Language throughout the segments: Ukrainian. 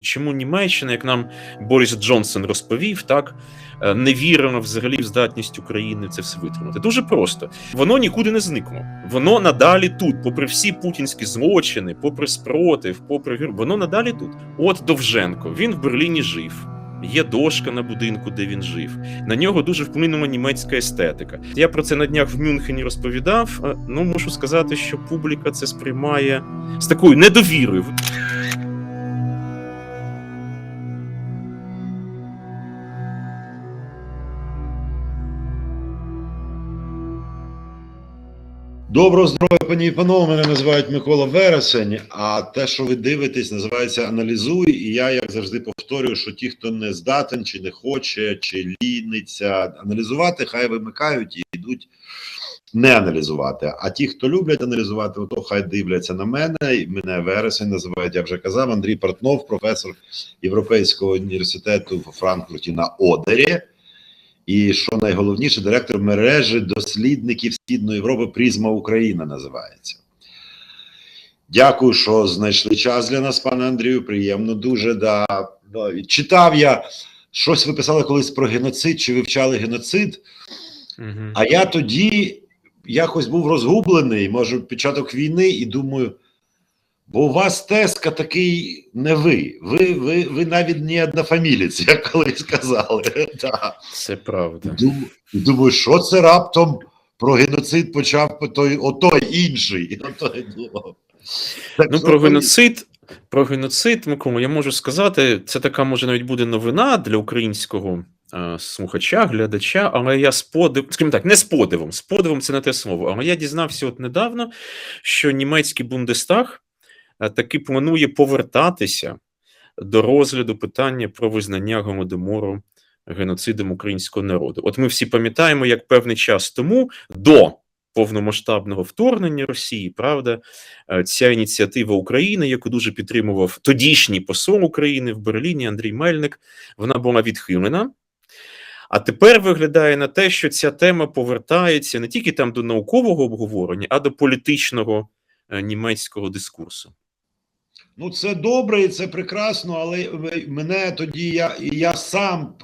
Чому Німеччина, як нам Борис Джонсон розповів, так е, не вірила взагалі в здатність України це все витримати? Дуже просто воно нікуди не зникло. Воно надалі тут, попри всі путінські злочини, попри спротив, попри гір, воно надалі тут. От Довженко, він в Берліні жив. Є дошка на будинку, де він жив. На нього дуже вплинула німецька естетика. Я про це на днях в Мюнхені розповідав. Е, Ну можу сказати, що публіка це сприймає з такою недовірою. Доброго здоров'я, пані і панове. Мене називають Микола Вересень. А те, що ви дивитесь, називається Аналізуй. І я, як завжди, повторюю, що ті, хто не здатен, чи не хоче, чи ліниться аналізувати, хай вимикають і йдуть не аналізувати. А ті, хто люблять аналізувати, то хай дивляться на мене. І Мене Вересень називають, я вже казав, Андрій Портнов, професор Європейського університету в Франкфурті на Одері. І що найголовніше, директор мережі дослідників Східної Європи Призма Україна називається. Дякую, що знайшли час для нас, пане Андрію. Приємно дуже. Да. Да. Читав я щось ви писали колись про геноцид чи вивчали геноцид. Мгм. А я тоді якось був розгублений, може, початок війни, і думаю, бо у вас теска такий не ви. Ви, ви, ви навіть не однофамілець, як колись казали. Да. Це правда. Дум- Думаю, що це раптом про геноцид почав той, отой інший. Отой, ну. Так Ну про геноцид. Про геноцид, Микола, я можу сказати, це така може навіть буде новина для українського е, слухача, глядача, але я з подив, скажімо так, не з подивом, з подивом це не те слово. Але я дізнався от недавно, що німецький Бундестаг таки планує повертатися до розгляду питання про визнання голодомору геноцидом українського народу. От ми всі пам'ятаємо, як певний час тому до повномасштабного вторгнення Росії, правда, е, ця ініціатива України, яку дуже підтримував тодішній посол України в Берліні Андрій Мельник, вона була відхилена. А тепер виглядає на те, що ця тема повертається не тільки там до наукового обговорення, а до політичного е, німецького дискурсу. Ну, це добре і це прекрасно, але мене тоді я, я сам,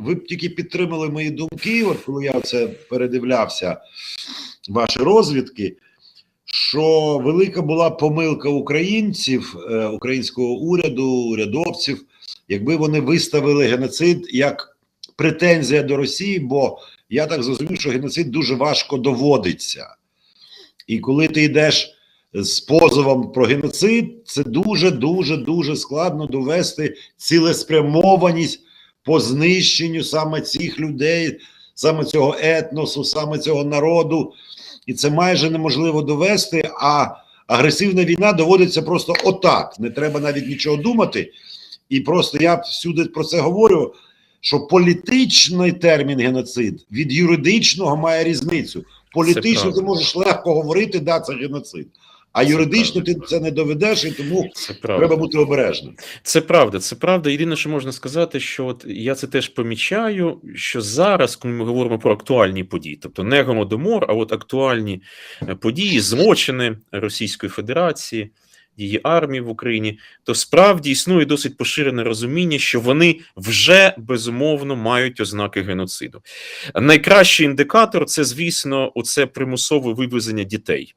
ви б тільки підтримали мої думки, от коли я це передивлявся, ваші розвідки, що велика була помилка українців, е, українського уряду, урядовців, якби вони виставили геноцид як претензія до Росії, бо я так зрозумів, що геноцид дуже важко доводиться. І коли ти йдеш з позовом про геноцид, це дуже дуже дуже складно довести цілеспрямованість по знищенню саме цих людей, саме цього етносу, саме цього народу. І це майже неможливо довести. А агресивна війна доводиться просто отак. Не треба навіть нічого думати. І просто я всюди про це говорю. Що політичний термін геноцид від юридичного має різницю. Політично ти можеш легко говорити, да, це геноцид. А юридично ти це не доведеш, і тому Це правда. треба бути обережним. Це правда, це правда. Єдине, що можна сказати, що от я це теж помічаю, що зараз, коли ми говоримо про актуальні події, тобто не голодомор, а от актуальні е, події, злочини Російської Федерації, її армії в Україні, то справді існує досить поширене розуміння, що вони вже безумовно мають ознаки геноциду. Найкращий індикатор це, звісно, оце примусове вивезення дітей.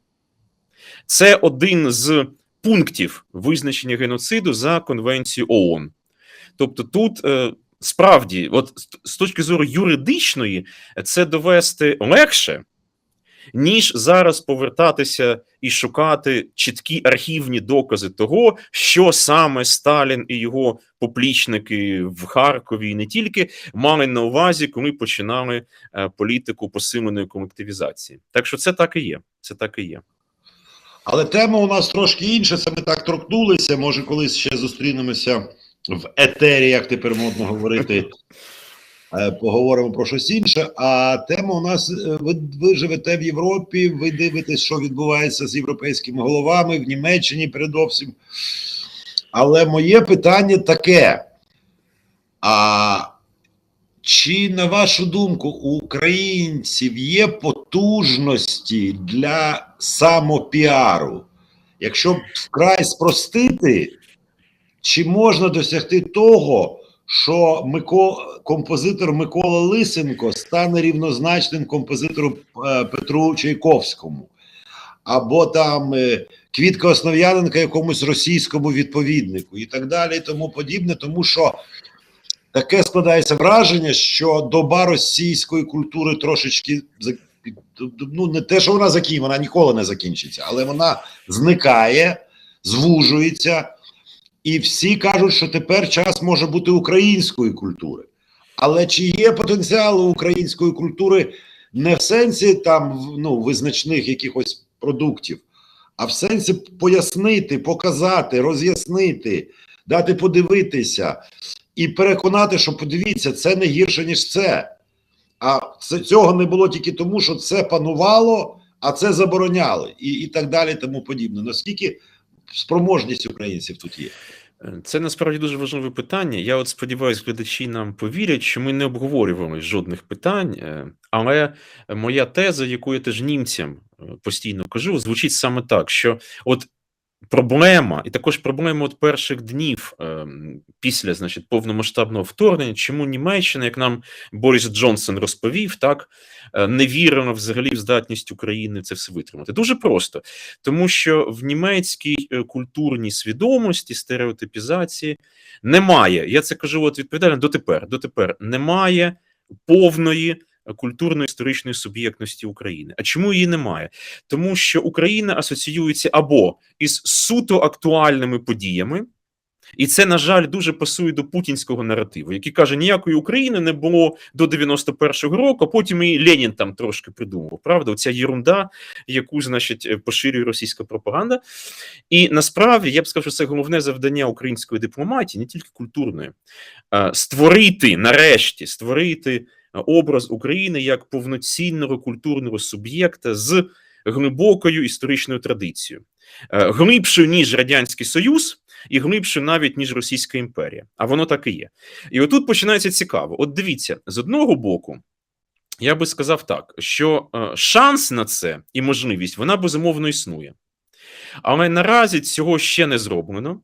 Це один з пунктів визначення геноциду за конвенцією ООН. Тобто, тут е, справді, от з- точки зору юридичної, це довести легше, ніж зараз повертатися і шукати чіткі архівні докази того, що саме Сталін і його поплічники в Харкові і не тільки мали на увазі, коли починали е, політику посиленої колективізації. Так що це так і є. Це так і є. Але тема у нас трошки інша. Це ми так торкнулися. Може, колись ще зустрінемося в етері, як тепер модно говорити. Е, Поговоримо про щось інше. А тема у нас: е, ви, ви живете в Європі, ви дивитесь, що відбувається з європейськими головами в Німеччині, передовсім. Але моє питання таке: а чи на вашу думку у українців є потужності для самопіару? Якщо вкрай спростити, чи можна досягти того, що Мико, композитор Микола Лисенко стане рівнозначним композитору е, Петру Чайковському, або там е, Квітка Основ'яненка якомусь російському відповіднику і так далі, і тому подібне, тому що таке складається враження, що доба російської культури трошечки ну не те, що вона закінчиться, вона ніколи не закінчиться, але вона зникає, звужується, і всі кажуть, що тепер час може бути української культури. Але чи є потенціал української культури не в сенсі там ну, визначних якихось продуктів, а в сенсі пояснити, показати, роз'яснити, дати подивитися і переконати, що подивіться, це не гірше, ніж це. А це, цього не було тільки тому, що це панувало, а це забороняли, і, і так далі, тому подібне. Наскільки спроможність українців тут є? Це насправді дуже важливе питання. Я от сподіваюся, глядачі нам повірять, що ми не обговорювали жодних питань, е, але моя теза, яку я теж німцям е, постійно кажу, звучить саме так: що от проблема, і також проблема от перших днів ем, після значить, повномасштабного вторгнення, чому Німеччина, як нам Борис Джонсон розповів, так е, не вірила взагалі в здатність України це все витримати. Дуже просто, тому що в німецькій е, культурній свідомості, стереотипізації немає. Я це кажу от відповідально дотепер. Дотепер немає повної культурно-історичної суб'єктності України. А чому її немає? Тому що Україна асоціюється або із суто актуальними подіями. І це, на жаль, дуже пасує до путінського наративу, який каже, ніякої України не було до 91-го року, а потім і Ленін там трошки придумав. Правда, оця єрунда, яку, значить, поширює російська пропаганда. І насправді я б сказав, що це головне завдання української дипломатії, не тільки культурної, створити нарешті створити образ України як повноцінного культурного суб'єкта з глибокою історичною традицією, Е, глибшою ніж радянський союз. І глибше навіть ніж Російська імперія, а воно так і є. І отут починається цікаво. От дивіться, з одного боку, я би сказав так, що е, шанс на це і можливість вона безумовно існує. Але наразі цього ще не зроблено.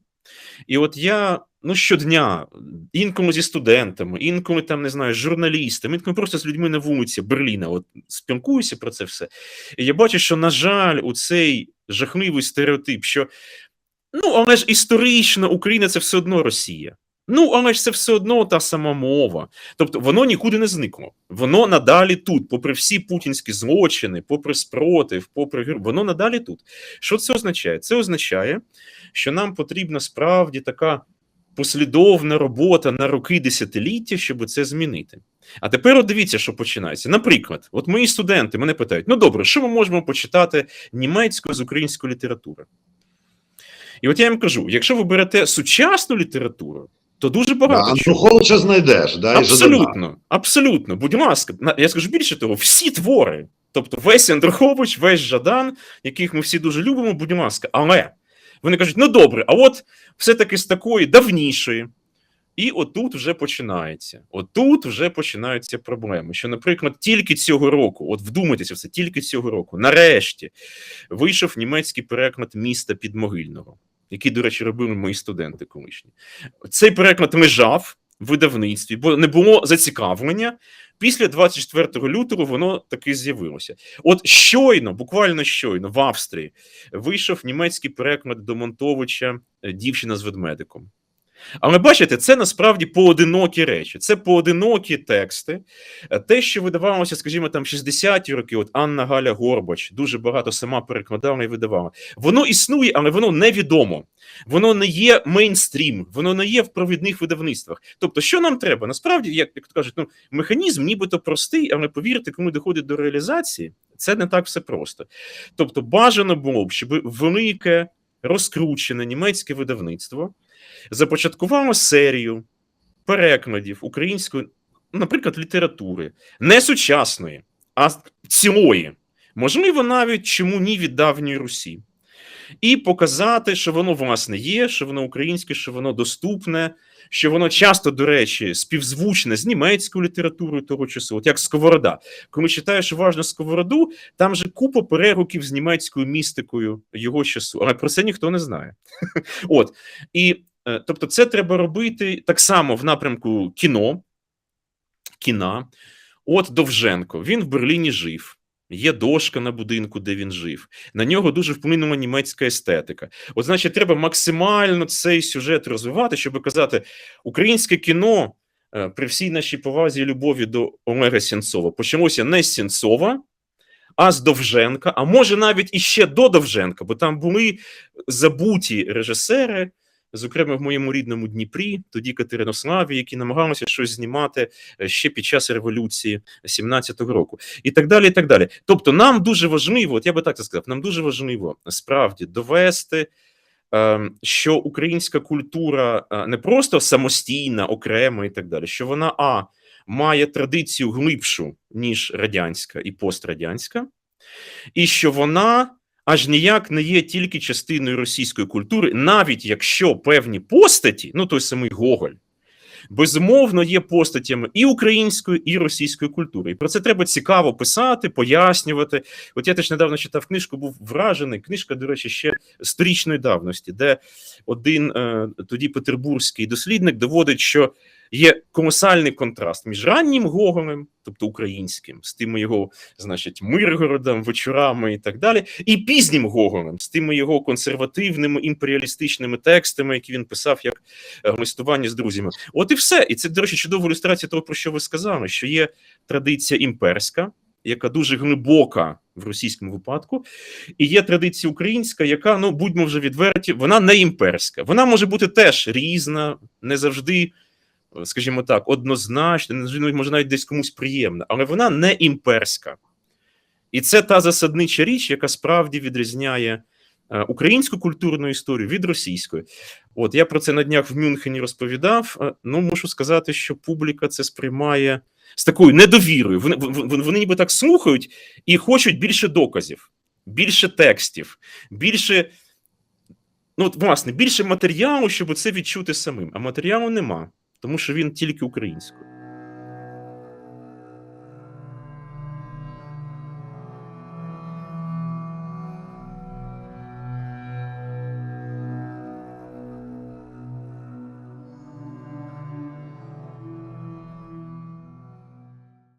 І от я ну щодня, інколи зі студентами, інколи там не знаю, з журналістами, інколи просто з людьми на вулиці Берліна, от спілкуюся про це все. І я бачу, що, на жаль, у цей жахливий стереотип, що ну, але ж історично Україна це все одно Росія. Ну, але ж це все одно та сама мова. Тобто воно нікуди не зникло. Воно надалі тут, попри всі путінські злочини, попри спротив, попри воно надалі тут. Що це означає? Це означає, що нам потрібна справді така послідовна робота на роки десятиліття, щоб це змінити. А тепер от дивіться, що починається. Наприклад, от мої студенти мене питають: ну добре, що ми можемо почитати німецькою з української літератури? І от я їм кажу: якщо ви берете сучасну літературу, то дуже багато. Да. Антохолча знайдеш, да, і Абсолютно, абсолютно. Будь ласка, я скажу більше того, всі твори, тобто весь Андрухович, весь Жадан, яких ми всі дуже любимо, будь ласка, але вони кажуть: ну добре, а от все-таки з такої давнішої. І отут вже починається. Отут вже починаються проблеми. Що, наприклад, тільки цього року, от вдумайтеся в це, тільки цього року, нарешті вийшов німецький переклад міста Підмогильного, який, до речі, робили мої студенти колишні. Цей переклад лежав в видавництві, бо не було зацікавлення. Після 24 лютого воно таки з'явилося. От щойно, буквально щойно, в Австрії вийшов німецький переклад до Монтовича Дівчина з ведмедиком. Але бачите, це насправді поодинокі речі, це поодинокі тексти. Те, що видавалося, скажімо, там 60-ті роки, от Анна Галя Горбач дуже багато сама перекладала і видавала. Воно існує, але воно невідомо. Воно не є мейнстрім, воно не є в провідних видавництвах. Тобто, що нам треба? Насправді, як, як кажуть, ну механізм нібито простий, але повірте, коли доходить до реалізації, це не так все просто. Тобто, бажано було б, щоб велике розкручене німецьке видавництво започаткувало серію перекладів української, наприклад, літератури, не сучасної, а цілої, можливо, навіть чому ні від давньої Русі, і показати, що воно власне є, що воно українське, що воно доступне, що воно часто, до речі, співзвучне з німецькою літературою того часу, от як Сковорода. Коли читаєш уважно Сковороду, там же купа перегуків з німецькою містикою його часу, але про це ніхто не знає. От і Тобто, це треба робити так само в напрямку кіно, кіна. От Довженко, він в Берліні жив. Є дошка на будинку, де він жив. На нього дуже вплинула німецька естетика. От, значить, треба максимально цей сюжет розвивати, щоб казати, українське кіно е, при всій нашій повазі і любові до Олега Сенцова почалося не з Сенцова, а з Довженка, а може навіть іще до Довженка, бо там були забуті режисери, зокрема в моєму рідному Дніпрі, тоді Катеринославі, які намагалися щось знімати е, ще під час революції 17-го року, і так далі. і так далі. Тобто, нам дуже важливо, от я би так це сказав, нам дуже важливо справді довести. е, Що українська культура е, не просто самостійна, окрема і так далі, що вона а має традицію глибшу, ніж радянська і пострадянська, і що вона аж ніяк не є тільки частиною російської культури, навіть якщо певні постаті, ну той самий Гоголь, безумовно є постатями і української, і російської культури. І про це треба цікаво писати, пояснювати. От я теж недавно читав книжку, був вражений. Книжка, до речі, ще сторічної давності, де один е, тоді петербурзький дослідник доводить, що є колосальний контраст між раннім Гоголем, тобто українським, з тими його, значить, Миргородом, вечорами і так далі, і пізнім Гоголем, з тими його консервативними імперіалістичними текстами, які він писав як е, листування з друзями. От і все. І це, до речі, чудова ілюстрація того, про що ви сказали, що є традиція імперська, яка дуже глибока в російському випадку, і є традиція українська, яка, ну будьмо вже відверті, вона не імперська. Вона може бути теж різна, не завжди, скажімо так, однозначна, може навіть десь комусь приємна, але вона не імперська. І це та засаднича річ, яка справді відрізняє е, українську культурну історію від російської. От я про це на днях в Мюнхені розповідав. Е, Ну, мушу сказати, що публіка це сприймає з такою недовірою. Вони, вони ніби так слухають і хочуть більше доказів, більше текстів, більше. Ну, от, власне, більше матеріалу, щоб це відчути самим. А матеріалу нема, тому що він тільки українською.